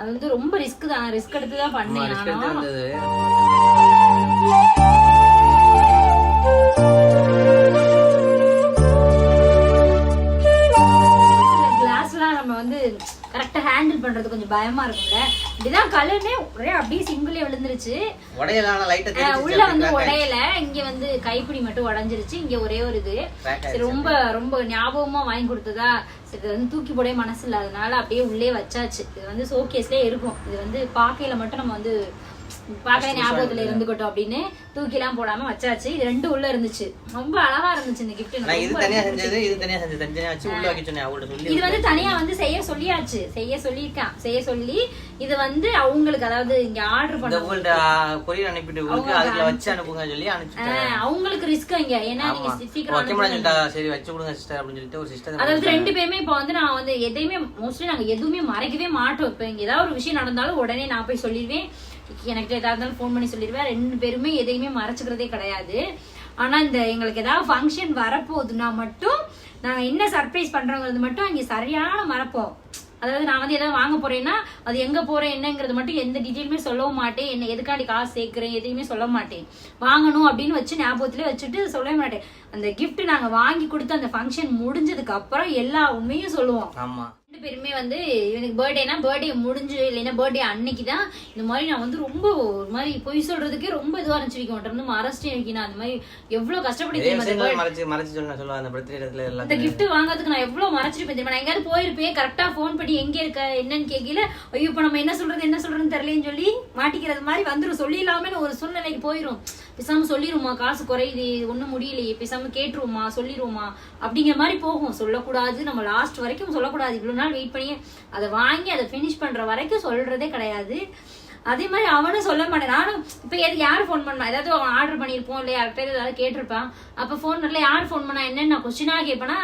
அது வந்து ரொம்ப ரிஸ்க் தான். ரிஸ்க் எடுத்து தான் பண்ணேன் ஹேண்டில் பண்றது கொஞ்சம் பயமா இருக்கும்ல. இப்படிதான் கலர்னே ஒரே அப்படியே சிங்கிளே விழுந்துருச்சு. உள்ள வந்து உடையல. இங்க வந்து கைப்பிடி மட்டும் உடைஞ்சிருச்சு. இங்க ஒரே ஒரு இது. சரி ரொம்ப ரொம்ப ஞாபகமா வாங்கி கொடுத்ததா? சரி இது வந்து தூக்கி போடவே மனசு இல்லாதனால அப்படியே உள்ளே வச்சாச்சு. இது வந்து ஷோகேஸ்லயே இருக்கும். இது வந்து பாக்கையில மட்டும் நம்ம வந்து பார்க்கவே ஞாபகத்துல இருந்துக்கட்டும் அப்படின்னு தூக்கி எல்லாம் போடாம வச்சாச்சு. இது ரெண்டு உள்ள இருந்துச்சு. ரொம்ப அழகா இருந்துச்சு இந்த கிஃப்ட் இது தனியா செஞ்சது இது தனியா செஞ்சது. தனியா வச்சு உள்ள வைக்க சொன்னேன் அவங்கள்ட்ட சொல்லி இது வந்து தனியா வந்து செய்ய சொல்லியாச்சு. செய்ய சொல்லியிருக்கான். செய்ய சொல்லி இது வந்து அவங்களுக்கு அதாவது இங்க ஆர்டர் பண்ண உங்கள்ட்ட கொரியர் அனுப்பிட்டு உங்களுக்கு அதுல வச்சு அனுப்புங்க சொல்லி அனுப்பிச்சிட்டேன். ஆஹ் அவங்களுக்கு ரிஸ்க் இங்க. ஏன்னா நீங்க சீக்கிரம் ஓகே மேடம் சொல்லிட்டா சரி வச்சு கொடுங்க சிஸ்டர் அப்படின்னு சொல்லிட்டு ஒரு சிஸ்டர் அதாவது ரெண்டு பேருமே இப்ப வந்து நான் வந்து எதையுமே மோஸ்ட்லி நாங்க எதுவுமே மறைக்கவே மாட்டோம். இப்ப இங்க ஏதாவது ஒரு விஷயம் நடந்தாலும் உடனே நான் போய் சொல்லிடுவேன். எனக்கு ஏதாவது இருந்தாலும் ஃபோன் பண்ணி சொல்லிடுவேன். ரெண்டு பேருமே எதையுமே மறைச்சிக்கிறதே கிடையாது. ஆனா இந்த எங்களுக்கு ஏதாவது ஃபங்க்ஷன் வரப்போகுதுன்னா மட்டும் நாங்கள் என்ன சர்ப்ரைஸ் பண்றோங்கிறது மட்டும் அங்கே சரியான மறப்போம். அதாவது நான் வந்து எதாவது வாங்க போறேன்னா அது எங்க போறேன் என்னங்கிறது மட்டும் எந்த டீட்டெயிலுமே சொல்லவும் மாட்டேன். என்ன எதுக்காண்டி காசு சேர்க்கிறேன் எதையுமே சொல்ல மாட்டேன். வாங்கணும் அப்படின்னு வச்சு ஞாபகத்திலே வச்சுட்டு சொல்லவே மாட்டேன். அந்த கிஃப்ட் நாங்க வாங்கி கொடுத்து அந்த ஃபங்க்ஷன் முடிஞ்சதுக்கு அப்புறம் எல்லா உண்மையும் சொல்லுவோம். ஆமா. பேருமே வந்து இவனுக்கு பர்த்டேனா பர்த்டே முடிஞ்சு இல்லைன்னா பர்த்டே அன்னைக்கு தான் இந்த மாதிரி நான் வந்து ரொம்ப ஒரு மாதிரி பொய் சொல்றதுக்கே ரொம்ப இதுவா இருந்துச்சு வைக்க மாட்டேன் வந்து மறைச்சிட்டு நான் அந்த மாதிரி எவ்வளவு கஷ்டப்பட்டு இந்த gift வாங்குறதுக்கு நான் எவ்வளவு மறைச்சிருப்பேன் தெரியுமா? நான் எங்கேயாவது போயிருப்பேன் கரெக்டா ஃபோன் பண்ணி எங்க இருக்க என்னன்னு கேட்கல ஐயோ இப்ப நம்ம என்ன சொல்றது என்ன சொல்றதுன்னு தெரியலன்னு சொல்லி மாட்டிக்கிறது மாதிரி வந்துரும். சொல்லிடலாமே ஒரு சூழ்நிலைக்கு போயிரும். பேசாம சொல்லிருமா காசு குறையுது ஒன்றும் முடியலையே பேசாம கேட்டுருவோமா சொல்லிருவோமா அப்படிங்கிற மாதிரி போகும். சொல்லக்கூடாது நம்ம லாஸ்ட் வரைக்கும் சொல்லக்கூடாது. இவ்வளவு நாள் வெயிட் பண்ணி அதை வாங்கி அதை ஃபினிஷ் பண்ற வரைக்கும் சொல்றதே கிடையாது. அதே மாதிரி அவனும் சொல்ல மாட்டேன். நானும் இப்ப எது யார் ஃபோன் பண்ணா? ஏதாவது ஆர்டர் பண்ணிருப்போம் இல்ல யார்கிட்ட ஏதாவது கேட்டிருப்பான் அப்ப ஃபோன் பண்ணல யார் ஃபோன் பண்ணா? என்னன்னு நான் கொஸ்டினா கேட்பேனா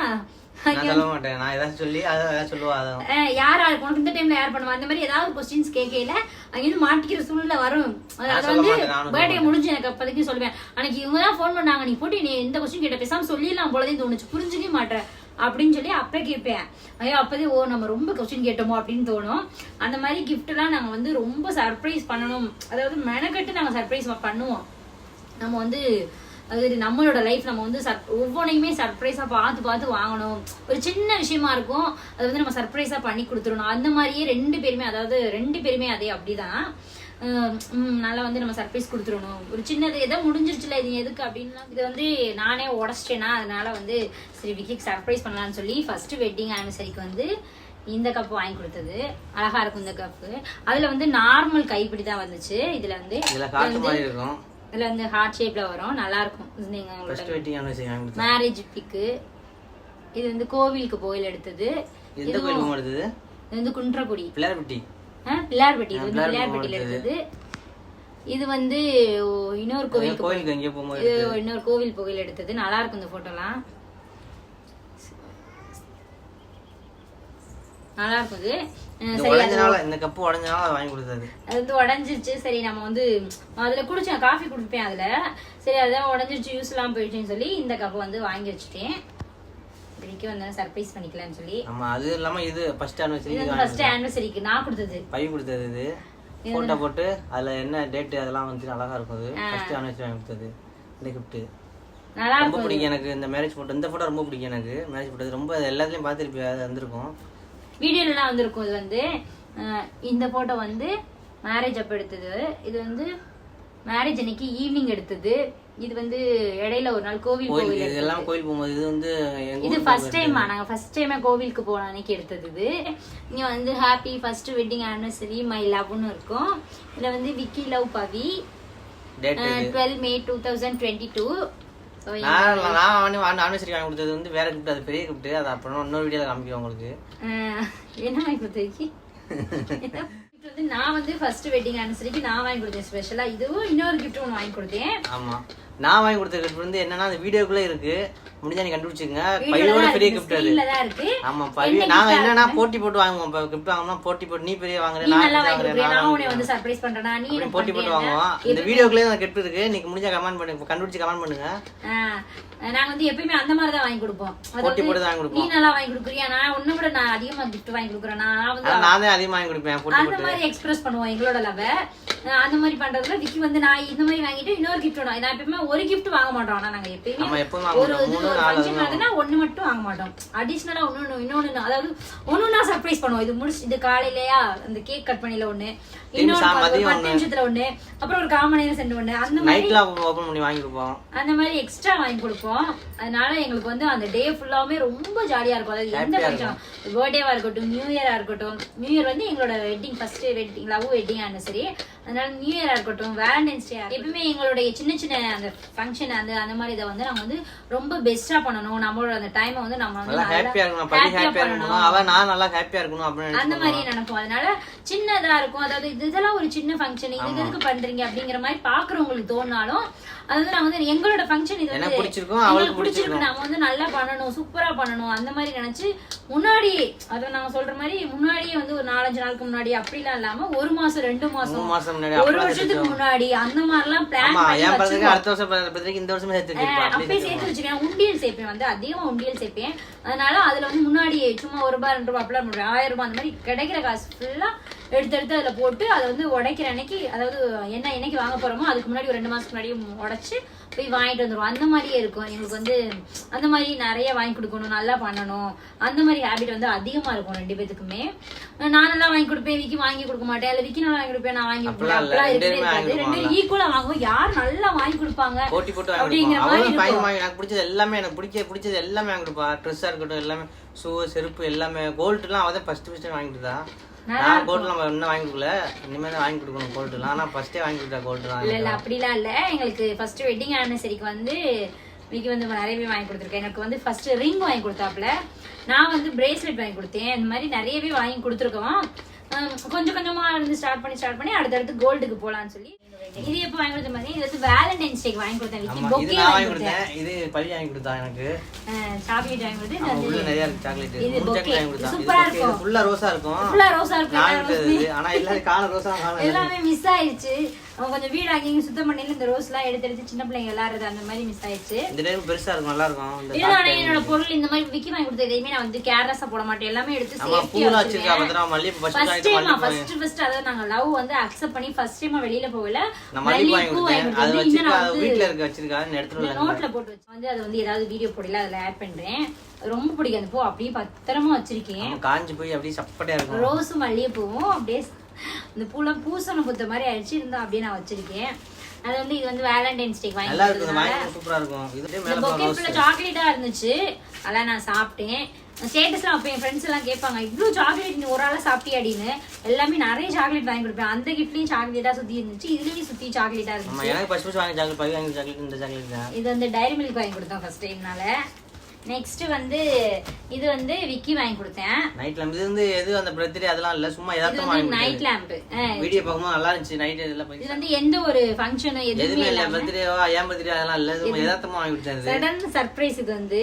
யார் யார் உனக்கு இந்த டைம்ல யார் பண்ணுவா? அந்த மாதிரி ஏதாவது கொஸ்டின்ஸ் கேட்கல அங்கிருந்து மாட்டிக்கிற சூழ்நிலை வரும். அது வந்து பர்த்டே முடிஞ்சு எனக்கு அப்போதைக்கு சொல்லுவேன். அன்னைக்கு இவங்க தான் ஃபோன் பண்ணாங்க. நீ போட்டு நீ எந்த கொஸ்டின் கேட்ட. பேசாம சொல்லிடலாம் போலதே தோணுச்சு. புரிஞ்சுக்கவே மாட்டேன் அப்படின்னு சொல்லி அப்போ கேட்பேன். ஐயோ அப்போதே ஓ நம்ம ரொம்ப கொஸ்டின் கேட்டோமோ அப்படின்னு தோணும். அந்த மாதிரி கிஃப்ட்லாம் நாங்கள் வந்து ரொம்ப சர்ப்ரைஸ் பண்ணணும். அதாவது மெனக்கட்டு நாங்கள் சர்ப்ரைஸ் பண்ணுவோம். நம்ம வந்து அது நம்மளோட லைஃப் நம்ம வந்து சர் ஒவ்வொன்றையுமே சர்ப்ரைஸாக பார்த்து பார்த்து வாங்கணும். ஒரு சின்ன விஷயமா இருக்கும். அது வந்து நம்ம சர்ப்ரைஸாக பண்ணி கொடுத்துடணும். அந்த மாதிரியே ரெண்டு பேருமே அதாவது ரெண்டு பேருமே அதே அப்படிதான். நல்லா வந்து நம்ம சர்ப்ரைஸ் கொடுத்துடணும். ஒரு சின்னது ஏதோ முடிஞ்சிருச்சுல இது எதுக்கு அப்படின்லாம் இது வந்து நானே உடச்சிட்டேனா அதனால வந்து சரி விக்கிக்கு சர்ப்ரைஸ் பண்ணலாம்னு சொல்லி ஃபர்ஸ்ட் வெட்டிங் ஆனிவர்சரிக்கு வந்து இந்த கப் வாங்கி கொடுத்தது. அழகா இருக்கும் இந்த கப்பு அதுல வந்து நார்மல் கைப்பிடி தான் வந்துச்சு. இதுல வந்து இதுல வந்து ஹார்ட் ஷேப்ல வரும். நல்லா இருக்கும். மேரேஜ் பிக்கு இது வந்து கோவிலுக்கு போயில் எடுத்தது. இது வந்து குன்றக்குடி. பிள்ளையார்பட்டி ஆ, பிள்ளையார்பட்டி இது வந்து பிள்ளையார்பட்டி பிள்ளையார்பட்டியில எடுத்தது இது வந்து இன்னொரு கோவிலுக்கு போகும்போது இது இன்னொரு கோவில் புகையில் எடுத்தது. நல்லா இருக்கும் இந்த போட்டோலாம் நல்லா இருக்கும் இது இந்த கப்பு உடஞ்சனால வாங்கி கொடுத்தது. அது வந்து உடஞ்சிருச்சு. சரி நம்ம வந்து அதுல குடிச்சேன் காஃபி குடிப்பேன் அதுல. சரி அதான் உடஞ்சிருச்சு யூஸ் எல்லாம் போயிடுச்சுன்னு சொல்லி இந்த கப்பை வந்து வாங்கி வச்சுட்டேன். இதுக்கு வந்து சர்ப்ரைஸ் பண்ணிக்கலாம்னு சொல்லி. ஆமா அது இல்லாம இது ஃபர்ஸ்ட் ஆனிவர்சரி இது ஃபர்ஸ்ட் ஆனிவர்சரிக்கு நான் கொடுத்தது. பையன் கொடுத்தது இது. போட்டோ போட்டு அதுல என்ன டேட் அதெல்லாம் வந்து அழகா இருக்கும் அது. ஃபர்ஸ்ட் ஆனிவர்சரி கொடுத்தது. இந்த கிஃப்ட் நல்லா ரொம்ப பிடிக்கும் எனக்கு இந்த மேரேஜ் போட்டோ இந்த போட்டோ ரொம்ப பிடிக்கும் எனக்கு. மேரேஜ் போட்டோ ரொம்ப எல்லாத்துலயும் பார்த்துருப்பியா அது வந்திருக்கும். வீடியோலாம் வந்திருக்கும் இது வந்து இந்த போட்டோ வந்து மேரேஜ் அப்போ எடுத்தது. இது வந்து மேரேஜ் அன்னைக்கு ஈவினிங் எடுத்தது. இது வந்து இடையில ஒரு நாள் கோவில் கோயில் கோவில் இது எல்லாம் கோயில் போகும்போது இது வந்து இது ஃபர்ஸ்ட் டைம் நாங்க ஃபர்ஸ்ட் டைமே கோவிலுக்கு போன அன்னைக்கு எடுத்தது இது. இங்க வந்து happy first wedding anniversary my லவ்னு இருக்கும். இதுல வந்து Vicky love Pavi twelve May two thousand twenty two நான் நான் ஆனிவர்சரி கொடுத்தது வந்து வேற கிஃப்ட் அது பெரிய கிஃப்ட் அது அப்புறம் இன்னொரு வீடியோல காமிக்கிறேன் உங்களுக்கு. என்ன வாங்கி கொடுத்ததுக்கு இது வந்து நான் வந்து ஃபர்ஸ்ட் வெட்டிங் ஆனிவர்சரிக்கு நான் வாங்கி கொடுத்தேன் ஸ்பெஷலா இதுவும் இன்னொரு கிஃப்ட் ஒன்று வாங்கி கொடுத்தேன். ஆமா. நான் வாங்கி கொடுத்த கிஃப்ட் வந்து என்னன்னா அந்த வீடியோக்குள்ள இருக்கு. முடிஞ்சா நீ கண்டுபிடிச்சுங்க பையோட பெரிய கிஃப்ட் அது. ஆமா என்ன நாங்க என்னன்னா போட்டி போட்டு வாங்குவோம். கிஃப்ட் வாங்கினா போட்டி போட்டு நீ பெரிய வாங்குற நீ நான் வாங்குறேன் நான் உன்னை. வந்து சர்ப்ரைஸ் பண்றேனா? நீ போட்டி போட்டு? வாங்குவோம். இந்த வீடியோக்குள்ளே கிஃப்ட் இருக்கு. நீங்க முடிஞ்சா கமெண்ட் பண்ணுங்க. கண்டுபிடிச்சு கமெண்ட் பண்ணுங்க. நாங்க வந்து எப்பயுமே அந்த மாதிரி தான் வாங்கி கொடுப்போம். போட்டி போட்டு தான் வாங்கி நீ கொடுப்போம். நல்லா வாங்கி கொடுக்குறியா? நான் உன்னை விட நான் அதிகமா gift வாங்கி கொடுக்குறேன். நான் வந்து நான் தான் அதிகமாக வாங்கி கொடுப்பேன் போட்டி அந்த போட்டு. மாதிரி எக்ஸ்பிரஸ் பண்ணுவோம் எங்களோட லவ் அந்த மாதிரி பண்றதுல விக்கி வந்து நான் இந்த மாதிரி வாங்கிட்டு இன்னொரு கிஃப்ட் நான் எப்பயுமே ஒரு gift வாங்க மாட்டோம். ஆனா நாங்க எப்பயுமே ஒரு. இது ஃபங்க்ஷன் வருதுன்னா ஒண்ணு மட்டும் வாங்க மாட்டோம். அடிஷ்னலா ஒண்ணு இன்னொன்னு அதாவது ஒண்ணுனா சர்ப்ரைஸ் பண்ணுவோம். இது முடிச்சு இது காலையிலயா அந்த கேக் கட் பண்ணில ஒண்ணு. பத்து- நிமிஷத்துல ஒண்ணு அப்புறம் ஒரு கால் மணி நேரம் சென்று ஒண்ணு அந்த மாதிரி நைட்ல ஓப்பன் பண்ணி வாங்கி கொடுப்போம். அந்த மாதிரி எக்ஸ்ட்ரா வாங்கி கொடுப்போம். அதனால எங்களுக்கு வந்து அந்த டே ஃபுல்லாவுமே ரொம்ப ஜாலியா இருக்கும். அதாவது எந்த Happy-ஆ ஃபங்க்ஷன் பர்த்டேவா இருக்கட்டும் நியூ இயரா இருக்கட்டும் நியூ இயர் வந்து எங்களோட wedding first wedding love wedding சரி அதனால நியூ இயரா இருக்கட்டும் வேலண்டைன்ஸ் டே எப்பவுமே எங்களுடைய சின்ன சின்ன அந்த ஃபங்க்ஷன் அந்த அந்த மாதிரி இதை வந்து நம்ம வந்து ரொம்ப பெஸ்டா பண்ணணும். நம்மளோட அந்த டைமை வந்து நம்ம வந்து நல்லா நல்லா ஹாப்பியா இருக்கணும். பள்ளி happy-ஆ ஹாப்பியா இருக்கணும். அவ நான் நல்லா ஹாப்பியா இருக்கணும் அப்படின்னு அந்த மாதிரி நினைப்போம். அதனால சின்னதா இருக்கும். அதாவது இது இதெல்லாம் ஒரு சின்ன ஃபங்க்ஷன் இது எதுக்கு பண்றீங்க அப்படிங்கிற மாதிரி பாக்குறவங்களுக்கு தோணாலும் அது வந்து நாங்க வந்து எங்களோட ஃபங்க்ஷன் இது வந்து எங்களுக்கு பிடிச்சிருக்கு. நம்ம வந்து நல்லா பண்ணணும் சூப்பரா பண்ணணும் அந்த மாதிரி நினைச்சு முன்னாடி அத நாங்க சொல்ற மாதிரி முன்னாடியே வந்து ஒரு நாலஞ்சு நாளுக்கு முன்னாடி அப்படிலாம் இல்லாம ஒரு மாசம் ரெண்டு மாசம் ஒரு வருஷத்துக்கு முன்னாடி அந்த பிளான் என் பிறகு வச்சிருக்கோம். அடுத்த வருஷம் இந்த வருஷமே அப்பயே சேர்த்து வச்சிருக்கேன் உண்டியல் சேர்ப்பேன் வந்து அதிகமா உண்டியல் சேர்ப்பேன். அதனால அதுல வந்து முன்னாடி சும்மா ஒரு ரூபாய் ரெண்டு ரூபாய் அப்படிலாம் ஆயிரம் ரூபாய் அந்த மாதிரி கிடைக்கிற காசு ஃபுல்லா எடுத்து எடுத்து அதுல போட்டு அதை வந்து உடைக்கிற அன்னைக்கு அதாவது என்ன என்னைக்கு வாங்க போறோமோ அதுக்கு முன்னாடி ஒரு ரெண்டு மாசத்துக்கு முன்னாடி உடைச்சு போய் வாங்கிட்டு வந்துருவோம். அந்த மாதிரியே இருக்கும். எங்களுக்கு வந்து அந்த மாதிரி நிறைய வாங்கி கொடுக்கணும் நல்லா பண்ணணும். அந்த மாதிரி ஹேபிட் வந்து அதிகமா இருக்கும் ரெண்டு பேத்துக்குமே. நான் நல்லா வாங்கி கொடுப்பேன் விக்கி வாங்கி கொடுக்க மாட்டேன். இல்ல விக்கி நல்லா வாங்கி கொடுப்பேன் நான் வாங்கி கொடுப்பேன். அப்படிலாம் இருக்கவே இருக்காது. ரெண்டு ஈக்குவலா வாங்குவோம். யார் நல்லா வாங்கி கொடுப்பாங்க? அப்படிங்கிற மாதிரி எனக்கு பிடிச்சது எல்லாமே எனக்கு பிடிச்ச பிடிச்சது எல்லாமே வாங்கி கொடுப்பா ட்ரெஸ்ஸா இருக்கட்டும் எல்லாமே. ஷூ செருப்பு எல்லாமே. கோல்டுலாம் அவள் தான் ஃபர்ஸ்ட் ஃபர்ஸ்ட் வாங்கி கொடுத்தா நான் கோல்டு நம்ம இன்னும் வாங்கி கொடுக்கல. இனிமேல் தான் வாங்கி கொடுக்கணும் கோல்டுலாம். ஆனால் ஃபர்ஸ்டே வாங்கி கொடுத்தா கோல்டுலாம் இல்ல இல்ல அப்படிலாம் இல்ல. எங்களுக்கு ஃபர்ஸ்ட் வெட்டிங் ஆனிவர்சரிக்கு வந்து விக்கி வந்து நிறையவே வாங்கி கொடுத்துருக்கேன். எனக்கு வந்து ஃபர்ஸ்ட் ரிங் வாங்கி கொடுத்தாப்புல. நான் வந்து பிரேஸ்லெட் வாங்கி கொடுத்தேன். இந்த மாதிரி நிறையவே வாங்கி கொடுத்துருக்கோம். கொஞ்சம் கொஞ்சமா இருந்து ஸ்டார்ட் பண்ணி ஸ்டார்ட் பண்ணி அடுத்தடுத்து கோல்டுக்கு போலாம்னு சொல்லி. இது எப்போ வாங்கி கொடுத்த மாதிரி இது வந்து வேலண்டைன்ஸ் டேக்கு வாங்கி கொடுத்தேன் விக்கி பொக்கே வாங்கி கொடுத்தேன். இது பள்ளி வாங்கி கொடுத்தா எனக்கு. சாக்லேட் வாங்கி கொடுத்து இது நிறைய சாக்லேட் இது கொடுத்தான் சூப்பரா இருக்கும். ஃபுல்லா ரோஸா இருக்கும். ஃபுல்லா ரோஸா இருக்கும். ஆனா எல்லாரும் ரோஸா காண எல்லாமே மிஸ் ஆயிடுச்சு அவன் கொஞ்சம் வீடு அங்கேயும் சுத்தம் பண்ணி இந்த ரோஸ் எல்லாம் எடுத்து எடுத்து சின்ன பிள்ளைங்க விளையாடுறது அந்த மாதிரி மிஸ் ஆயிடுச்சு. இந்த டைம் பெருசா இருக்கும் நல்லா இருக்கும். நானே என்னோட பொருள் இந்த மாதிரி விக்கி வாங்கி கொடுத்த எதையுமே நான் வந்து கேர்லெஸ்ஸா போட மாட்டேன். எல்லாமே எடுத்து சேஃப்டியா வச்சிருக்கேன் ஃபர்ஸ்ட் ஃபர்ஸ்ட் வாங்கிட்டு டைம் மல்லிகைப்பூ ஃபர்ஸ்ட் ஃபர்ஸ்ட் அதாவது நாங்க லவ் வந்து அக்செப்ட் பண்ணி ஃபர்ஸ்ட் டைம் வெளியில போகல. மல்லிகைப்பூ வாங்கி இருக்க வச்சிருக்கா நோட்ல போட்டு வச்சு வந்து அது வந்து ஏதாவது வீடியோ போடல அதுல ஆட் பண்றேன். ரொம்ப பிடிக்கும் அந்த பூ. அப்படியே பத்திரமா வச்சிருக்கேன். காஞ்சு போய் அப்படியே சப்பட்டையா இருக்கும். ரோஸும் மல்லிகைப்பூவும் அப்படியே இந்த பூலாம் பூசணம் புத்த மாதிரி அடிச்சு இருந்தா அப்படியே நான் வச்சிருக்கேன். அது வந்து இது வந்து வேலண்டைன்ஸ் டேக்கு வாங்கி சூப்பரா இருக்கும். இந்த பொக்கே ஃபுல்லா சாக்லேட்டா இருந்துச்சு. அதெல்லாம் நான் சாப்பிட்டேன். ஸ்டேட்டஸ்லாம் அப்போ என் ஃப்ரெண்ட்ஸ் எல்லாம் கேட்பாங்க இவ்வளோ சாக்லேட் நீ ஒரு ஆளா சாப்பிட்டியா அப்படின்னு எல்லாமே நிறைய சாக்லேட் வாங்கி கொடுப்பேன். அந்த கிஃப்ட்லயும் சாக்லேட்டா சுத்தி இருந்துச்சு. இதுலயும் சுத்தி சாக்லேட்டா ஆமா இருந்துச்சு. எனக்கு ஃபர்ஸ்ட் ஃபர்ஸ்ட் வாங்கி சாக்லேட் பவி வாங்கி சாக்லேட் இந்த சாக்லேட் தான். இது வந்து டைரி மில்க் வாங்கி கொடுத்தோம் ஃபர்ஸ்ட் டைம்னால நெக்ஸ்ட் வந்து இது வந்து விக்கி வாங்கி கொடுத்தேன். நைட்ல இது வந்து எது அந்த பர்த்டே அதெல்லாம் இல்ல சும்மா வந்து வாங்கி நைட் லேம்ப் வீடியோ பார்க்கும்போது நல்லா இருந்துச்சு நைட் இதெல்லாம் இது வந்து எந்த ஒரு ஃபங்க்ஷனும் எதுவுமே இல்ல பர்த்டேவா ஏன் பர்த்டே அதெல்லாம் இல்ல சும்மா எதார்த்தமா வாங்கி கொடுத்தேன் சடன் சர்ப்ரைஸ் இது வந்து.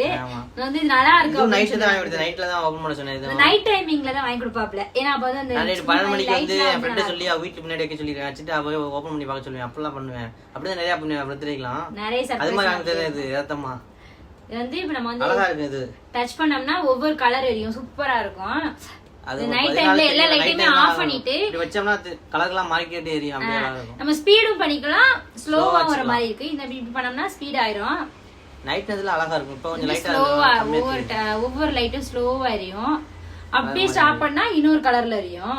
வந்து இது நல்லா இருக்கு நைட்ல தான் வாங்கி கொடுத்தேன். நைட்ல தான் ஓபன் பண்ண சொன்னேன் இது. நைட் டைமிங்ல தான் வாங்கி கொடுப்பாப்ல. ஏன்னா அப்ப வந்து அந்த நைட் சும்மா பன்னெண்டு மணிக்கு வந்து என் ஃப்ரெண்டை சொல்லி அவ வீட்டுக்கு முன்னாடி வைக்க சொல்லிருக்கேன் வச்சுட்டு அவ ஓபன் பண்ணி பார்க்க சொல்லுவேன். அப்படிலாம் பண்ணுவேன். அப்படிதான் நிறைய பண்ணுவேன் பர்த்டேக்கெல்லாம் நிறைய அது சர்ப்ரைஸ் மாதிரி வாங்கி தரேன் இது ஏத்தம்மா இது வந்து இப்ப நம்ம வந்து அழகா இருக்கு இது. டச் பண்ணோம்னா ஒவ்வொரு கலர் எரியும். சூப்பரா இருக்கும். அது நைட் டைம்ல எல்லா லைட்டையுமே ஆஃப் பண்ணிட்டு இப்படி வச்சோம்னா கலர்லாம் மாறிக்கிட்டே எரியும் அப்படியே அழகா இருக்கும் நம்ம ஸ்பீடும் பண்ணிக்கலாம். ஸ்லோவா வர. மாதிரி இருக்கு. இந்த இப்படி பண்ணோம்னா ஸ்பீட் ஆயிரும். நைட் நேரத்துல அழகா இருக்கும். இப்போ கொஞ்சம் லைட்டா ஸ்லோவா ஒவ்வொரு ஒவ்வொரு லைட்டும் ஸ்லோவா எரியும். அப்படியே ஸ்டாப் பண்ணா இன்னொரு கலர்ல எரியும்.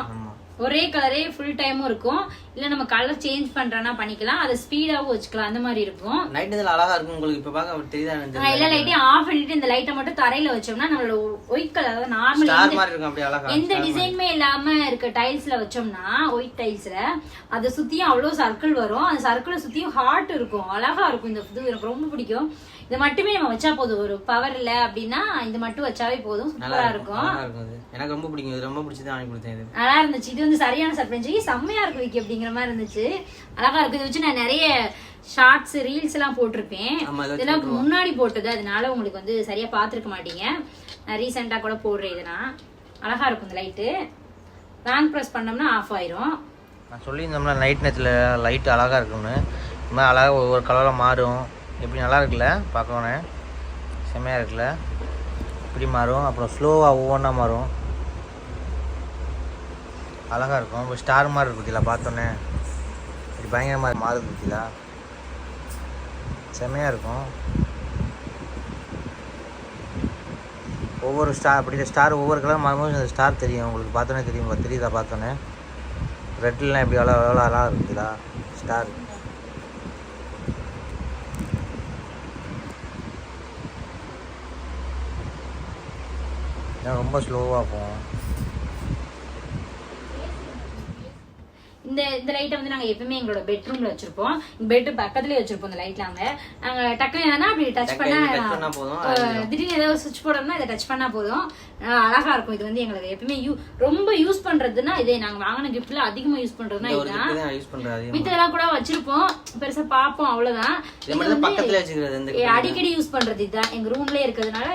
ஒரே கலரே ஃபுல் டைமும் இருக்கும். இல்ல நம்ம கலர் சேஞ்ச் பண்றோம்னா பண்ணிக்கலாம். அதை ஸ்பீடாவும் வச்சுக்கலாம். அந்த மாதிரி இருக்கும். நைட் நேரத்துல அழகா இருக்கும் உங்களுக்கு. இப்ப பார்க்க தெரியுதா எல்லா லைட்டையும் ஆஃப் பண்ணிட்டு இந்த லைட்டை மட்டும் தரையில வச்சோம்னா நம்மளோட ஒயிட் கலர் நார்மல் எந்த டிசைனுமே இல்லாம இருக்க டைல்ஸ்ல வச்சோம்னா ஒயிட் டைல்ஸ்ல அதை சுத்தியும் அவ்வளவு சர்க்கிள் வரும். அந்த சர்க்கிளை சுத்தியும் ஹார்ட் இருக்கும். அழகா இருக்கும். இந்த இது எனக்கு ரொம்ப பிடிக்கும். இது மட்டுமே நம்ம வச்சா போதும். ஒரு பவர் இல்ல அப்படின்னா இது மட்டும் வச்சாவே போதும். நல்லா சூப்பரா இருக்கும். இது எனக்கு ரொம்ப பிடிக்கும். இது ரொம்ப பிடிச்சி தான் வாங்கி கொடுத்தேன் இது. நல்லா இருந்துச்சு. இது வந்து சரியான சர்ப்ரைஸ் செம்மையா இருக்கு விக்கி அப்படிங்கிற மாதிரி இருந்துச்சு. அழகா இருக்கு. இதை வச்சு நான் நிறைய ஷார்ட்ஸ் ரீல்ஸ் எல்லாம் போட்டிருப்பேன். இதை இதெல்லாம் முன்னாடி போட்டது. அதனால உங்களுக்கு வந்து சரியா பார்த்துருக்க மாட்டீங்க. நான் ரீசெண்டா கூட போடுறேன் இதை நான். அழகா இருக்கும் இந்த லைட்டு லாங் ப்ரெஸ் பண்ணோம்னா ஆஃப் ஆயிரும். நான் சொல்லியிருந்தோம்ல நைட் நேரத்தில் லைட் அழகாக இருக்கும்னு. இந்த மாதிரி அழகாக ஒவ்வொரு கலரில் மாறும். எப்படி நல்லா இருக்குல்ல? பார்க்கணும் செம்மையாக இருக்குல்ல? இப்படி மாறும். அப்புறம் ஸ்லோவாக ஒவ்வொன்றா மாறும். அழகாக இருக்கும். இப்போ ஸ்டார் மாதிரி இருக்கு பார்த்தோன்னே. இப்படி பயங்கரமாக மாறுது பத்தியில செம்மையாக இருக்கும். ஒவ்வொரு ஸ்டார் அப்படி ஸ்டார் ஒவ்வொரு கலர் மாறும்போது அந்த ஸ்டார் தெரியும். உங்களுக்கு பார்த்தோன்னே தெரியும். தெரியுதா பார்த்தோன்னே. ரெட்லாம் எப்படி அவ்வளோ அவ்வளோ அழகாக இருக்குதுங்களா ஸ்டார் ஏன் ரொம்ப ஸ்லோவாக போகும். இந்த இந்த லைட்டை வந்து நாங்க எப்பவுமே எங்களோட பெட்ரூம்ல வச்சிருப்போம். பெட் பக்கத்துலயே வச்சிருப்போம் இந்த லைட் நாங்க. நாங்க டக்குனு என்னன்னா அப்படி டச் பண்ணா திடீர்னு ஏதாவது சுவிட்ச் போடணும்னா இதை டச் பண்ணா போதும். அழகா இருக்கும். இது வந்து எங்களுக்கு எப்பவுமே யூ ரொம்ப யூஸ் பண்றதுன்னா இதே நாங்க வாங்கின கிஃப்ட்ல அதிகமா யூஸ் பண்றதுன்னா இதுதான். மித்ததெல்லாம் கூட வச்சிருப்போம். பெருசா பார்ப்போம் அவ்வளவுதான். அடிக்கடி யூஸ் பண்றது இதுதான். எங்க ரூம்லயே இருக்கிறதுனால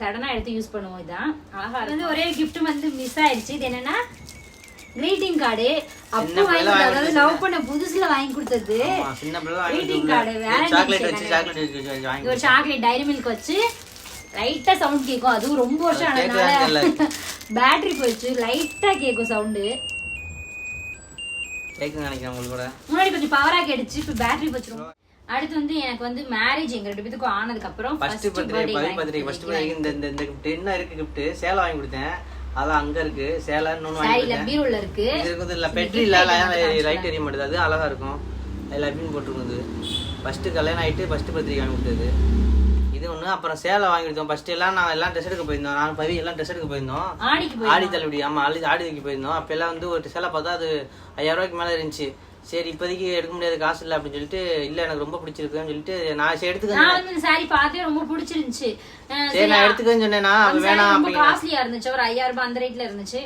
சடனா எடுத்து யூஸ் பண்ணுவோம் இதான் அழகா. வந்து ஒரே கிஃப்ட் வந்து மிஸ் ஆயிடுச்சு. இது என்னன்னா கிரீட்டிங் கார்டு அப்போ வாங்கி அதாவது லவ் பண்ண புதுசுல வாங்கி கொடுத்தது. சின்ன பிள்ளை Greeting card, சாக்லேட் Day வச்சு சாக்லேட் வச்சு வாங்கி இது ஒரு சாக்லேட் டைரி மில்க் வச்சு லைட்டா சவுண்ட் கேட்கும் அதுவும் ரொம்ப வருஷம் ஆனதுனால. பேட்டரி போயிடுச்சு. லைட்டா கேட்கும் சவுண்டு முன்னாடி கொஞ்சம் பவரா கேட்டுச்சு. இப்ப பேட்டரி போச்சிரும். அடுத்து வந்து எனக்கு வந்து மேரேஜ் எங்க ரெண்டு பேத்துக்கும் ஆனதுக்கு அப்புறம் ஃபர்ஸ்ட் பர்த்டே ஃபர்ஸ்ட் பர்த்டே இந்த இந்த கிஃப்ட் என்ன இருக்கு கிஃப்ட் சேலை வாங்கி கொடுத்தேன். அதான் அங்க இருக்கு. சேலை இன்னொன்று வாங்கி சாரில கொடுத்தேன் பீரோல இருக்கு. இருக்குது இல்ல பெட்ரி இல்ல லைட் எரிய மாட்டேது அது அழகா இருக்கும். எல்லாத்தையும் போட்டுருக்குது ஃபர்ஸ்ட் கல்யாணம் ஆயிட்டு ஃபர்ஸ்ட் பர்த்டே வாங்கி கொடுத்தது. இது ஒண்ணு. அப்புறம் சேலை வாங்கி கொடுத்தோம். ஃபர்ஸ்ட் எல்லாம் நான் எல்லாம் ட்ரெஸ் எடுக்க போயிருந்தோம். நான் பவி எல்லாம் ட்ரெஸ் எடுக்க போயிருந்தோம். ஆடி தள்ளுபடி. ஆமா ஆடி ஆடி வைக்க போயிருந்தோம். அப்ப எல்லாம் வந்து ஒரு சேலை பார்த்தா அது ஐயாயிரம் ரூபாய்க்கு மேல இருந்துச்சு. சரி இப்போதைக்கு எடுக்க முடியாது காசு இல்லை அப்படின்னு சொல்லிட்டு இல்ல எனக்கு ரொம்ப பிடிச்சிருக்குன்னு சொல்லிட்டு நான் சரி நான் வந்து இந்த சாரி பார்த்தே ரொம்ப பிடிச்சிருந்துச்சு. அஹ் சரி நான் எடுத்துக்கன்னு சொன்னேன்னா அந்த அவன் saree வேணாம் ரொம்ப அப்படின்னா. காஸ்ட்லியா இருந்துச்சு. ஒரு ஐயாயிரம் ரூபாய் அந்த ரேட்ல இருந்துச்சு.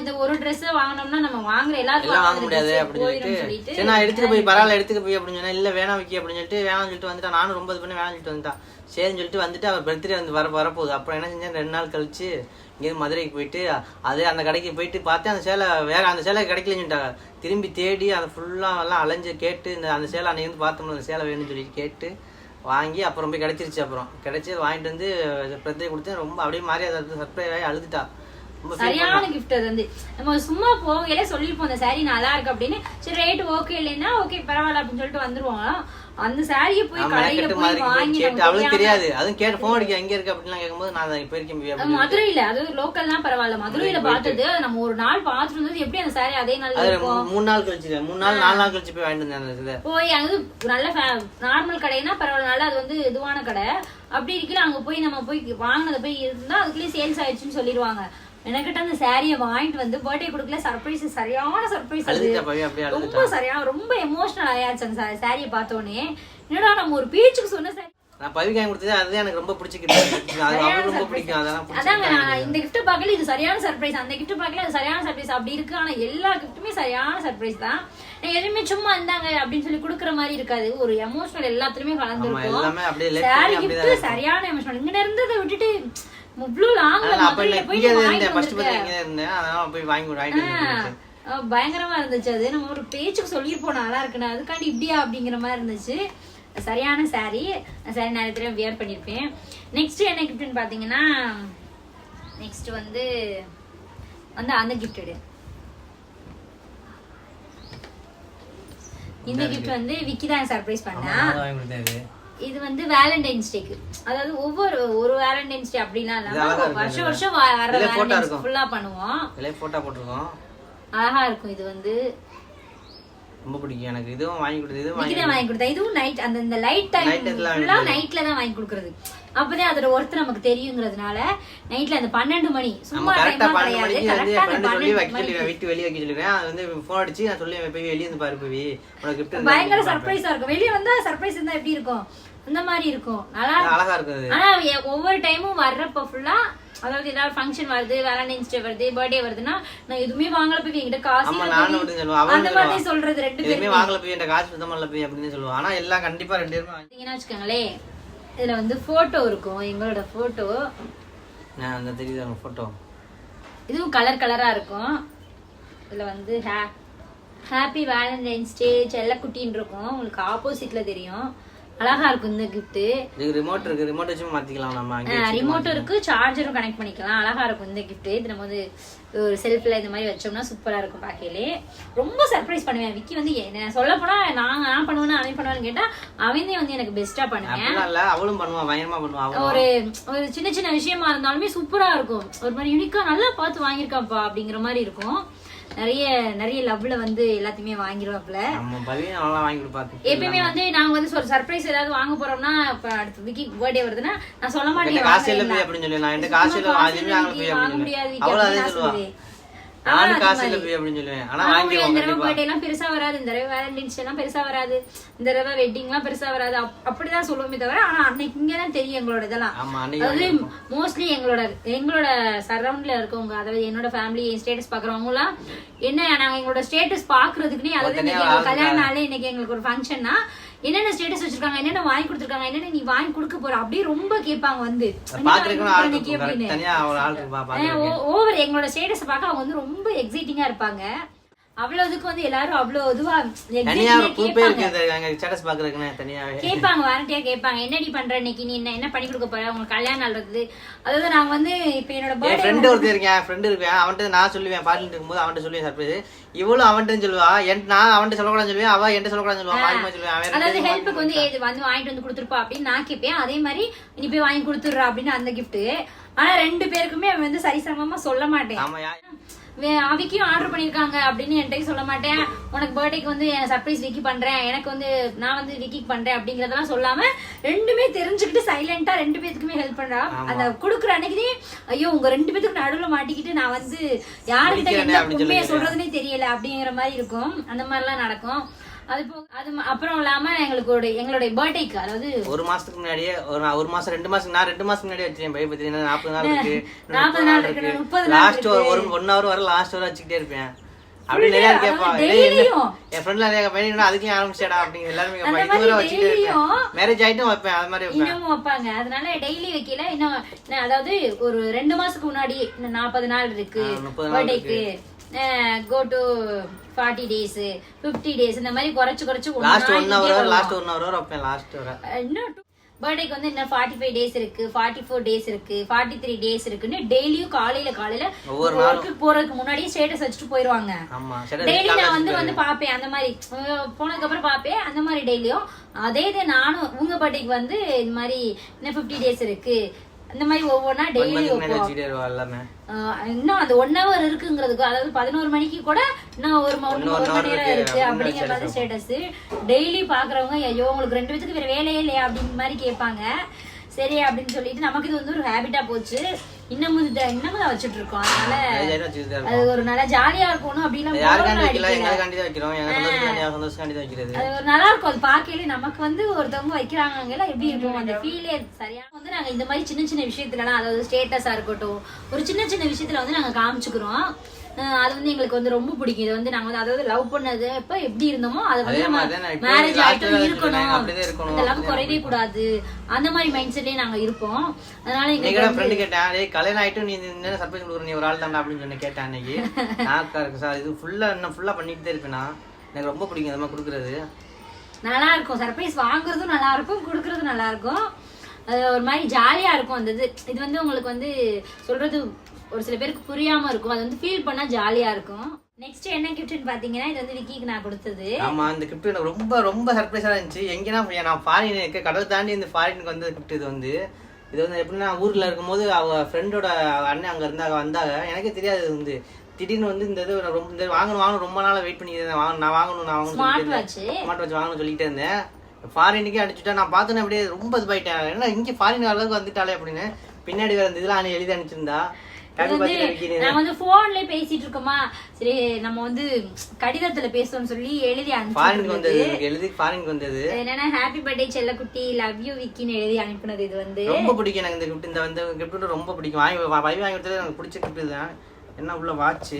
இந்த ஒரு Dress வாங்கினோம்னா நம்ம வாங்குற எல்லாம் வாங்க முடியாது அப்படின்னு சொல்லிட்டு சரி நான் எடுத்துக்க போய் பரவாயில்ல எடுத்துக்க போய் அப்படின்னு சொன்னா இல்ல வேணாம் வைக்க அப்படின்னு சொல்லிட்டு வேணாம்னு சொல்லிட்டு வந்துட்டா. நானும் ரொம்ப இது பண்ணி வேணாம்னு சொல்லிட்டு வந்துட்டான் சரின்னு சொல்லிட்டு வந்துட்டு அவர் பர்த்டே வந்து வர வரப்போகுது. அப்புறம் என்ன செஞ்சேன்? ரெண்டு நாள் கழிச்சு இங்கேருந்து மதுரைக்கு போயிட்டு அதே அந்த கடைக்கு போயிட்டு பார்த்தேன். அந்த சேலை வேற அந்த சேலை கிடைக்கலன்னு சொல்லிட்டாங்க. திரும்பி தேடி அதை ஃபுல்லாக எல்லாம் அலைஞ்சு கேட்டு இந்த அந்த சேலை அன்னைக்கு வந்து பார்த்தோம்ல அந்த சேலை வேணும்னு சொல்லிட்டு கேட்டு வாங்கி அப்புறம் போய் கிடைச்சிருச்சு அப்புறம். கிடைச்சி வாங்கிட்டு வந்து பிரச்சனை கொடுத்து ரொம்ப அப்படியே மாதிரி அதை சர்ப்ரைஸ் ஆகி அழுதுட்டா. சரியான கிஃப்ட் அது வந்து. நம்ம சும்மா போகையில சொல்லிருப்போம் அந்த saree நல்லா இருக்கு அப்படின்னு. சரி ரேட் ஓகே இல்லைன்னா ஓகே பரவாயில்ல அப்படின்னு சொல்லிட்டு வந்துருவோம். அந்த சாரியை போய் கடையில போய் வாங்கி அவளுக்கு தெரியாது. அதுவும் கேட்டு ஃபோன் அடிக்க எங்க இருக்கு அப்படின்லாம் கேட்கும்போது நான் இப்போ இருக்கேன் மதுரையில அது லோக்கல் தான் பரவாயில்ல. மதுரையில பார்த்தது நம்ம ஒரு நாள் பார்த்துட்டு இருந்தது எப்படி அந்த saree அதே நாள் இருக்கும் மூணு நாள் கழிச்சு மூணு நாள் நாலு நாள் கழிச்சு போய் வாங்கிட்டு வந்தேன் போய் அங்க நல்ல நார்மல் கடைனா பரவாயில்ல நல்ல அது வந்து இதுவான கடை. அப்படி இருக்கல அங்க போய் நம்ம போய் வாங்கினத போய் இருந்தா அதுக்குள்ளேயே சேல்ஸ் ஆயிடுச்சுன்னு சொல்லிடுவாங்க. எனக்கிட்ட அந்த சாரியை வாங்கிட்டு வந்து பர்த்டே கொடுக்கல. சர்ப்ரைஸ் சரியான சர்ப்ரைஸ் அது. ரொம்ப சரியா ரொம்ப எமோஷனல் ஆயாச்சு அந்த சாரியை பார்த்தோன்னே என்னடா நம்ம ஒரு பேச்சுக்கு சொன்ன சாரி நான் பவி வாங்கி கொடுத்தது அதுதான் எனக்கு ரொம்ப பிடிச்சிக்கிட்டு அது அவளுக்கு ரொம்ப பிடிக்கும். அதெல்லாம் அதாங்க இந்த கிஃப்ட் பார்க்கல இது சரியான சர்ப்ரைஸ் அந்த கிஃப்ட் பார்க்கல அது சரியான சர்ப்ரைஸ் அப்படி இருக்கு. ஆனா எல்லா கிஃப்ட்டுமே சரியான சர்ப்ரைஸ் தான். எதுவுமே சும்மா இருந்தாங்க அப்படின்னு சொல்லி கொடுக்குற மாதிரி இருக்காது. ஒரு எமோஷனல் எல்லாத்துலயுமே கலந்துருக்கும். சாரி கிஃப்ட் சரியான எமோஷனல் இங்க இருந்ததை விட்டுட்டு லாங்ல மதுரையில போய் வாங்கி பயங்கரமா இருந்துச்சு அது. நம்ம ஒரு பேச்சுக்கு சொல்லியிருப்போம் நல்லா இருக்குன்னு. அதுக்காண்டி இப்படியா அப்படிங்கிற மாதிரி இருந்துச்சு. சரியான saree. சாரி நிறைய தடவை வியர் பண்ணியிருப்பேன். நெக்ஸ்ட் என்ன கிஃப்ட்னு பார்த்தீங்கன்னா நெக்ஸ்ட் வந்து வந்து அந்த எடு இந்த கிஃப்ட் வந்து விக்கி தான் சர்ப்ரைஸ் பண்ணா. இது வந்து வேலண்டைன்ஸ் டேக்கு அதாவது ஒவ்வொரு ஒரு வேலண்டைன்ஸ் டே அப்படிலாம் இல்லாம வருஷம். வருஷம் வர வேலண்டைன்ஸ். ஃபுல்லா பண்ணுவோம். இதிலே ஃபோட்டோ போட்டிருக்கோம். அழகா இருக்கும் இது வந்து. ரொம்ப பிடிக்கும் எனக்கு. இதுவும் வாங்கி கொடுத்தது இதுவும் வாங்கி வாங்கி கொடுத்தேன். இதுவும் நைட் அந்த இந்த லைட் டைம் ஃபுல்லா நைட்ல தான் வாங்கி கொடுக்கறது. அப்பதான் அதோட ஒர்த் நமக்கு தெரியுங்கிறதுனால நைட்ல அந்த பன்னெண்டு மணி சும்மா கரெக்டா பன்னெண்டு மணிக்கு வந்து ஃப்ரெண்டு சொல்லி பன்னெண்டு வைக்க மணிக்கு. சொல்லுவேன் வீட்டு வெளியே வைக்க சொல்லுவேன் அது வந்து ஃபோன் அடிச்சு நான் சொல்லி போய் வெளியே இருந்து பாரு போய் உனக்கு பயங்கர சர்ப்ரைஸா இருக்கும். வெளிய வந்தா சர்ப்ரைஸ் இருந்தா எப்படி இருக்கும்? அந்த மாதிரி இருக்கும். நல்லா அழகா இருக்குது ஆனா ஒவ்வொரு டைமும் வர்றப்ப ஃபுல்லா அதாவது ஏதாவது ஃபங்க்ஷன் வருது வேலண்டைன்ஸ் டே வருது பர்த்டே வருதுன்னா நான் எதுவுமே வாங்கல போய் என்கிட்ட காசு அந்த மாதிரி சொல்றது ரெண்டு பேரும். வாங்கல போய் என் காசு சுத்தமா இல்ல போய் அப்படின்னு சொல்லுவான். ஆனா எல்லாம் கண்டிப்பா ரெண்டு பேருமே வாங்கி- பாத்தீங்கன்னா வச்சுக்கோங்களேன் இதுல வந்து போட்டோ இருக்கும் எங்களோட போட்டோ நான் அந்த தெரியுது அவங்க போட்டோ இதுவும் கலர் கலரா இருக்கும். இதுல வந்து ஹாப்பி வேலண்டைன்ஸ் டே செல்லக்குட்டின்னு இருக்கும். உங்களுக்கு ஆப்போசிட்ல தெரியும். அழகா இருக்கும் இந்த gift. இதுக்கு ரிமோட் இருக்கு. ரிமோட் வச்சு மாத்திக்கலாம். நம்ம ரிமோட்டும் இருக்கு. சார்ஜரும் கனெக்ட் பண்ணிக்கலாம். அழகா இருக்கும் இந்த gift. இது நம்ம வந்து ஒரு செல்ஃப்ல இந்த மாதிரி வச்சோம்னா சூப்பரா இருக்கும் பாக்கையிலே ரொம்ப சர்ப்ரைஸ் பண்ணுவேன். விக்கி வந்து என்ன சொல்ல போனா நான் நான் பண்ணுவேன்னா அவன் பண்ணுவான்னு கேட்டா அவன் வந்து எனக்கு பெஸ்டா பண்ணுவேன். அவளும் பண்ணுவா. பயங்கரமா பண்ணுவா. அவளும். ஒரு ஒரு சின்ன சின்ன விஷயமா இருந்தாலுமே சூப்பரா இருக்கும். ஒரு மாதிரி யூனிக்கா நல்லா பார்த்து வாங்கியிருக்காப்பா அப்படிங்கிற மாதிரி இருக்கும். நிறைய நிறைய லவ்ல வந்து எல்லாத்தையுமே வாங்கிடுவாப்ல நம்ம பவியும் நல்லா வாங்கி கொடுப்பா எப்பயுமே வந்து நாங்க வந்து ஒரு சர்ப்ரைஸ் ஏதாவது வாங்க போறோம்னா இப்ப அடுத்து விக்கி பர்த்டே வருதுன்னா நான் சொல்ல மாட்டேன் என்கிட்ட காசு இல்ல போய் அப்படின்னு சொல்லி நான் என்கிட்ட காசு இல்ல அதுவுமே வாங்கல போய் வாங்க முடியாது நானும் காசு இல்ல போய் அப்படின்னு சொல்லுவேன். ஆனா வாங்கிடுவோம் இந்த தடவை பர்த்டே எல்லாம் பெருசா வராது. இந்த தடவை வேலண்டைன்ஸ் எல்லாம் பெருசா வராது. இந்த தடவை வெட்டிங் எல்லாம் பெருசா வராது. அப்- அப்படிதான் சொல்லுவோமே தவிர ஆனா அன்னைக்கு இங்கதான் தெரியும் எங்களோட இதெல்லாம். அதாவது மோஸ்ட்லி எங்களோட எங்களோட சரௌண்ட்ல இருக்கவங்க அதாவது என்னோட ஃபேமிலி ஸ்டேட்டஸ் பாக்குறவங்க எல்லாம் என்ன நாங்க எங்களோட ஸ்டேட்டஸ் பாக்குறதுக்குனே அதாவது தனியா இன்னைக்கு எங்களுக்கு ஆள் கல்யாண நாளே இன்னைக்கு எங்களுக்கு ஒரு ஃபங்க்ஷன்னா என்னென்ன ஸ்டேட்டஸ் வச்சிருக்காங்க என்னென்ன வாங்கி கொடுத்துருக்காங்க என்னென்ன நீ வாங்கி கொடுக்க போற அப்படியே ரொம்ப கேட்பாங்க வந்து. ஓவர் எங்களோட ஸ்டேட்டஸ் பார்க்க அவங்க வந்து ரொம்ப எக்ஸைட்டிங்கா இருப்பாங்க. அவ்வளவு இதுக்கு வந்து எல்லாரும் அவ்வளவு இதுவா தனியா ஸ்டேட்டஸ் தனியாவே கேட்பாங்க. வாரண்டியா கேட்பாங்க. என்னடி பண்ற இன்னைக்கு? நீ என்ன என்ன பண்ணி கொடுக்க போற? உங்களுக்கு கல்யாணம் நாள் இருக்குது. அதாவது நாங்க வந்து இப்ப என்னோட என் பர்த்டே ஃப்ரெண்டு ஒருத்தர் இருக்கேன் ஃப்ரெண்டு இருக்கேன். அவன்கிட்ட நான் சொல்லுவேன் பாட்டில் இருக்கும்போது அவன்கிட்ட சொல்லுவேன் சர்ப்ரைஸ். இவளும் அவன்கிட்ட சொல்லுவா என் நான் அவன்கிட்ட சொல்லக்கூடாதுன்னு சொல்லுவேன் அவ என்கிட்ட சொல்லக்கூடாதுன்னு சொல்லுவா. மாறி சொல்லுவேன் அதாவது ஹெல்ப்புக்கு வந்து ஏது வந்து வாங்கிட்டு வந்து கொடுத்துருப்பா அப்படின்னு நான் கேட்பேன். அதே மாதிரி நீ போய் வாங்கி கொடுத்துடுறா அப்படின்னு அந்த gift ஆனா ரெண்டு பேருக்குமே அவன் வந்து சரிசமமா சொல்ல மாட்டேன். அவிக்கும் ஆர்டர் பண்ணிருக்காங்க அப்படின்னு என்கிட்ட சொல்ல மாட்டேன். உனக்கு பர்த்டேக்கு வந்து சர்ப்ரைஸ் விக்கி பண்றேன். எனக்கு வந்து நான் வந்து விக்கிக்கு பண்றேன் அப்படிங்கறதெல்லாம் சொல்லாம ரெண்டுமே தெரிஞ்சுக்கிட்டு சைலண்டா ரெண்டு பேத்துக்குமே ஹெல்ப் பண்றா. அந்த குடுக்குற அன்னைக்கு ஐயோ உங்க ரெண்டு பேத்துக்கு நடுவுல மாட்டிக்கிட்டு நான் வந்து யாருக்கிட்ட என்ன உண்மையை சொல்லி சொல்றதுனே தெரியல அப்படிங்கிற மாதிரி இருக்கும். அந்த மாதிரிலாம் நடக்கும். அது அது அப்புறம் இல்லாம எங்களுக்கு ஒரு எங்களுடைய பர்த்டேக்கு அதாவது ஒரு மாசத்துக்கு முன்னாடியே ஒரு ஒரு மாசம் ரெண்டு மாசம் நான் ரெண்டு மாசம் முன்னாடியே வச்சிருக்கேன் பை பத்தி நாற்பது நாள் இருக்கு. நாற்பது நாள் இருக்கு, முப்பது லாஸ்ட் ஒரு ஒன் ஹவர் வர லாஸ்ட் வர வச்சுக்கிட்டே இருப்பேன். அப்படி நிறைய கேட்பா. என் ஃப்ரெண்ட்ல நிறைய பையன் அதுக்கும் ஆரம்பிச்சேடா அப்படிங்க எல்லாருமே கேட்பா மேரேஜ் ஆயிட்டும் வைப்பேன் அது மாதிரி இன்னமும் வைப்பாங்க. அதனால டெய்லி வைக்கல. இன்னும் அதாவது ஒரு ரெண்டு மாசத்துக்கு முன்னாடி நாற்பது நாள் இருக்கு பர்த்டேக்கு go to forty days fifty days இந்த மாதிரி குறைச்சு குறைச்சு last one hour. Last one hour வைப்பேன் லாஸ்ட் வர இன்னும் பர்த்டேக்கு வந்து இன்னும் ஃபார்ட்டி ஃபைவ் டேஸ் இருக்கு ஃபார்ட்டி ஃபோர் டேஸ் இருக்கு ஃபார்ட்டி த்ரீ டேஸ் இருக்குன்னு டெய்லியும் காலையில காலையில ஒவ்வொரு போறதுக்கு முன்னாடியே ஸ்டேட்டஸ் வச்சுட்டு போயிருவாங்க. டெய்லி நான் வந்து வந்து பாப்பேன் அந்த மாதிரி. போனதுக்கு அப்புறம் பாப்பேன் அந்த மாதிரி டெய்லியும் அதே இது நானும் உங்க பர்த்டேக்கு வந்து இந்த மாதிரி இன்னும் ஃபிஃப்டி டேஸ் இருக்கு. இந்த மாதிரி ஒவ்வொன்றா டெய்லி இன்னும் அந்த ஒன் ஹவர் இருக்குங்கிறதுக்கு அதாவது பதினோரு மணிக்கு கூட இன்னும் ஒரு ஒரு மணி நேரம் இருக்கு. அப்படிங்கிற மாதிரி ஸ்டேட்டஸ் டெய்லி பாக்குறவங்க ஐயோ உங்களுக்கு ரெண்டு பேத்துக்கு வேற வேலையே இல்லையா? அப்படிங்கிற மாதிரி கேட்பாங்க. சரி அப்படின்னு சொல்லிட்டு நமக்கு இது வந்து ஒரு ஹேபிட்டா போச்சு. இன்னமும் இது இன்னமும் தான் வச்சுட்டு இருக்கோம்? அதனால அது ஒரு நல்லா ஜாலியா இருக்கணும் அப்படின்னு அது ஒரு நல்லா இருக்கும். அது பார்க்கல நமக்கு வந்து ஒருத்தவங்க வைக்கிறாங்கல்ல எப்படி இருக்கும்? அந்த ஃபீலே சரியா வந்து நாங்க இந்த மாதிரி சின்ன சின்ன விஷயத்துலலாம் அதாவது ஸ்டேட்டஸா இருக்கட்டும் ஒரு சின்ன சின்ன விஷயத்துல வந்து நாங்க காமிச்சுக்கிறோம். அது வந்து எங்களுக்கு வந்து ரொம்ப பிடிக்கும். இது வந்து நாங்க வந்து அதாவது லவ் பண்ணது இப்ப எப்படி இருந்தோமோ அதை வந்து மேரேஜ் ஆயிட்டும் இருக்கணும். அந்த லவ் குறையவே கூடாது. அந்த மாதிரி மைண்ட் செட்லயே நாங்க இருப்போம். அதனால எங்களுக்கு கல்யாணம் ஆயிட்டு நீ என்ன சர்ப்ரைஸ் கொடுக்குற நீ ஒரு ஆள் தாண்டா அப்படின்னு சொன்ன கேட்டேன் அன்னைக்கு. நான் சார் இது ஃபுல்லா இன்னும் ஃபுல்லா பண்ணிட்டு தான் இருப்பேன்? நான் எனக்கு ரொம்ப பிடிக்கும் அந்த மாதிரி கொடுக்குறது. நல்லா இருக்கும் சர்ப்ரைஸ் வாங்குறதும் நல்லா இருக்கும் கொடுக்கறதும் நல்லா இருக்கும் அது ஒரு மாதிரி ஜாலியா இருக்கும் அந்த இது. இது வந்து உங்களுக்கு வந்து சொல்றது ஒரு சில பேருக்கு புரியாம இருக்கும். அது வந்து ஃபீல் பண்ணா ஜாலியா இருக்கும். நெக்ஸ்ட் என்ன கிஃப்ட்னு பாத்தீங்கன்னா இது வந்து விக்கிக்கு நான் கொடுத்தது. ஆமா அந்த கிஃப்ட் எனக்கு ரொம்ப ரொம்ப சர்ப்ரைஸா இருந்துச்சு. எங்கன்னா நான் ஃபாரின் இருக்கு கடல் தாண்டி இந்த ஃபாரினுக்கு வந்த கிஃப்ட் இது வந்து. இது வந்து எப்படின்னா ஊர்ல இருக்கும்போது அவ ஃப்ரெண்டோட அண்ணன் அங்க இருந்தாங்க வந்தாங்க. எனக்கே தெரியாது இது வந்து. திடீர்னு வந்து இந்த இது ரொம்ப இந்த வாங்கணும் வாங்கணும் ரொம்ப நாளா வெயிட் இருந்தேன். வாங்க நான் வாங்கணும் நான் வாங்கணும் ஸ்மார்ட் வாட்ச் வாட்ச் வாங்கணும்னு சொல்லிட்டு இருந்தேன். ஃபாரினுக்கே அனுப்பிச்சுட்டா நான் பார்த்தோன்னே அப்படியே ரொம்ப இது போயிட்டேன். என்ன இங்கே ஃபாரின் அளவுக்கு வந்துட்டாலே அப்படின்னு. பின்னாடி வேற இந்த இதெல்லாம் எழுதி அனுப்பிச்சிருந்தா. ஹாப்பி வந்து போன்லயே பேசிட்டு இருக்கோமா சரி நம்ம வந்து கடிதத்துல பேசுவோம்னு சொல்லி எழுதி அனுப்பிச்சு எழுதி ஃபாரினுக்கு வந்தது. என்னன்னா ஹாப்பி பர்த்டே செல்லக்குட்டி லவ் யூ விக்கின்னு எழுதி அனுப்புனது இது வந்து. ரொம்ப பிடிக்கும் எனக்கு இந்த கிஃப்ட் இந்த வந்து கிஃப்ட் ரொம்ப பிடிக்கும். வாங்கி வாங்கி கொடுத்தது எனக்கு பிடிச்ச கிஃப்ட் தான். என்ன உள்ள வாட்ச்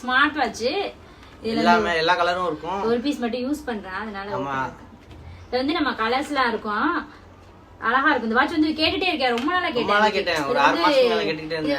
ஸ்மார்ட் வாட்ச் எல்லாமே எல்லா கலரும் இருக்கும். ஒரு பீஸ் மட்டும் யூஸ் பண்றேன் அதனால. இது வந்து நம்ம கலர்ஸ்லாம் இருக்கும். அழகா இருக்கும். இந்த வாட்ச் வந்து கேட்டுட்டே இருக்கேன். ரொம்ப நாளா கேட்டேன்.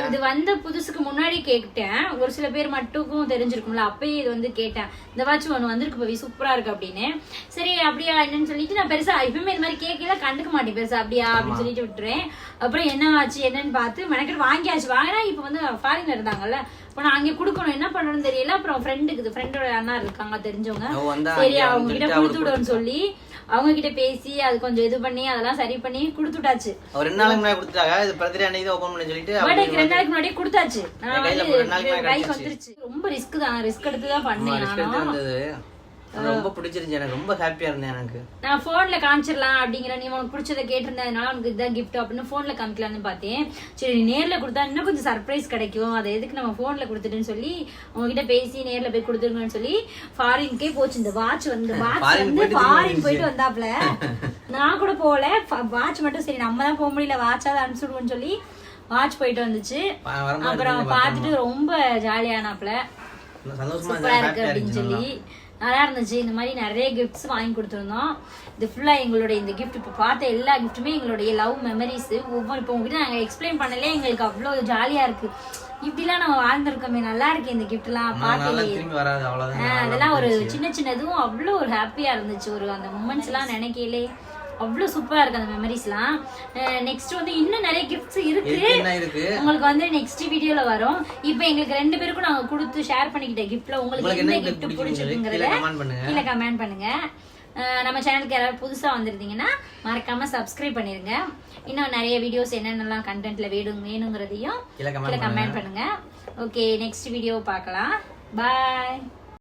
இது வந்து- புதுசுக்கு முன்னாடி கேட்டேன் ஒரு சில பேர் மட்டுக்கும் தெரிஞ்சிருக்கும்ல. அப்பயே இது வந்து கேட்டேன். இந்த வாட்ச் ஒன்று வந்திருக்கு பவி. சூப்பரா இருக்கு அப்படின்னு. சரி அப்படியா என்னன்னு சொல்லிட்டு நான் பெருசா எப்பவுமே இது மாதிரி கேட்கல கண்டுக்க மாட்டேன் பெருசா. அப்படியா அப்படின்னு சொல்லிட்டு விட்டுறேன். அப்புறம் என்ன ஆச்சு என்னன்னு பார்த்து மெனக்கெட்டு வாங்கியாச்சு. வாங்கினா இப்போ வந்து ஃபாரின்ல இருந்தாங்கல்ல இப்போ நான் அங்கே கொடுக்கணும். என்ன பண்ணணும்னு தெரியல. அப்புறம் ஃப்ரெண்டுக்கு ஃப்ரெண்டோட அண்ணா இருக்காங்க தெரிஞ்சவங்க. சரி அவங்க கிட்ட கொடுத்து விடுன்னு சொல்லி அவங்க கிட்ட பேசி அது கொஞ்சம் இது பண்ணி அதெல்லாம் சரி பண்ணி கொடுத்து விட்டாச்சு ஒரு ரெண்டு நாளுக்கு முன்னாடி கொடுத்தாங்க இது பர்த்டே அன்னைக்கு ஓபன் பண்ண சொல்லிட்டு பர்த்டேக்கு ரெண்டு நாளைக்கு முன்னாடியே கொடுத்தாச்சு. நான் வந்து முன்னாடி கைக்கு. வந்துருச்சு. ரொம்ப ரிஸ்க் தான். ரிஸ்க் எடுத்து தான் பண்ணேன் ரொம்ப பிடிச்சிருந்துச்சு. எனக்கு ரொம்ப ஹாப்பியா இருந்தேன் எனக்கு. நான் போன்ல காமிச்சிடலாம் அப்படிங்கிற நீ உனக்கு பிடிச்சத கேட்டிருந்தேன். அதனால உனக்கு இதுதான் கிஃப்ட் அப்படின்னு போன்ல காமிக்கலாம்னு பார்த்தேன். சரி நீ நேர்ல கொடுத்தா இன்னும் கொஞ்சம் சர்ப்ரைஸ் கிடைக்கும். அதை எதுக்கு நம்ம போன்ல கொடுத்துட்டுன்னு சொல்லி உங்ககிட்ட பேசி நேர்ல போய் கொடுத்துருங்கன்னு சொல்லி ஃபாரின்கே போச்சு. இந்த வாட்ச் வந்து வாட்ச் வந்து ஃபாரின் போயிட்டு வந்தாப்ல நான் கூட போகல. வாட்ச் மட்டும் சரி நம்ம தான் போக முடியல. வாட்சாவது அனுப்பிச்சுடுவோம்னு சொல்லி வாட்ச் போயிட்டு வந்துச்சு. அப்புறம் பார்த்துட்டு ரொம்ப ஜாலியானாப்ல சந்தோஷமா சூப்பரா இருக்கு அப்படின்னு சொல்லி. நல்லா இருந்துச்சு. இந்த மாதிரி நிறைய கிஃப்ட்ஸ் வாங்கி கொடுத்துருந்தோம். இது ஃபுல்லா எங்களுடைய இந்த கிஃப்ட் இப்போ பார்த்த எல்லா கிஃப்ட்டுமே எங்களுடைய லவ் மெமரிஸ் ஒவ்வொரு இப்போ உங்ககிட்ட நாங்கள் எக்ஸ்பிளைன் பண்ணலே எங்களுக்கு அவ்வளோ ஜாலியா இருக்கு. இப்படிலாம் நம்ம வாழ்ந்திருக்கோமே நல்லா இருக்கு இந்த கிஃப்ட்லாம் நல்லா பார்க்கலையே அதெல்லாம் ஒரு சின்ன சின்னதும் அவ்வளோ ஒரு ஹாப்பியா இருந்துச்சு. ஒரு அந்த மூமெண்ட்ஸ் எல்லாம் நினைக்கலே அவ்வளோ சூப்பரா இருக்கு அந்த மெமரிஸ்லாம் நெக்ஸ்ட் வந்து இன்னும் நிறைய கிஃப்ட்ஸ் இருக்கு. உங்களுக்கு வந்து நெக்ஸ்ட் வீடியோல வரும். இப்போ எங்களுக்கு ரெண்டு பேருக்கும் நாங்க கொடுத்து ஷேர் பண்ணிக்கிட்ட கிஃப்ட்ல உங்களுக்கு என்ன கிஃப்ட் பிடிச்சிருக்குங்கிறத கீழே கமெண்ட் பண்ணுங்க. நம்ம சேனலுக்கு யாராவது புதுசா வந்திருந்தீங்கன்னா மறக்காம சப்ஸ்கிரைப் பண்ணிருங்க. இன்னும் நிறைய வீடியோஸ் என்னென்னலாம் கண்டென்ட்ல வேணும் வேணுங்கிறதையும் கமெண்ட் பண்ணுங்க. ஓகே நெக்ஸ்ட் வீடியோ பார்க்கலாம். பாய்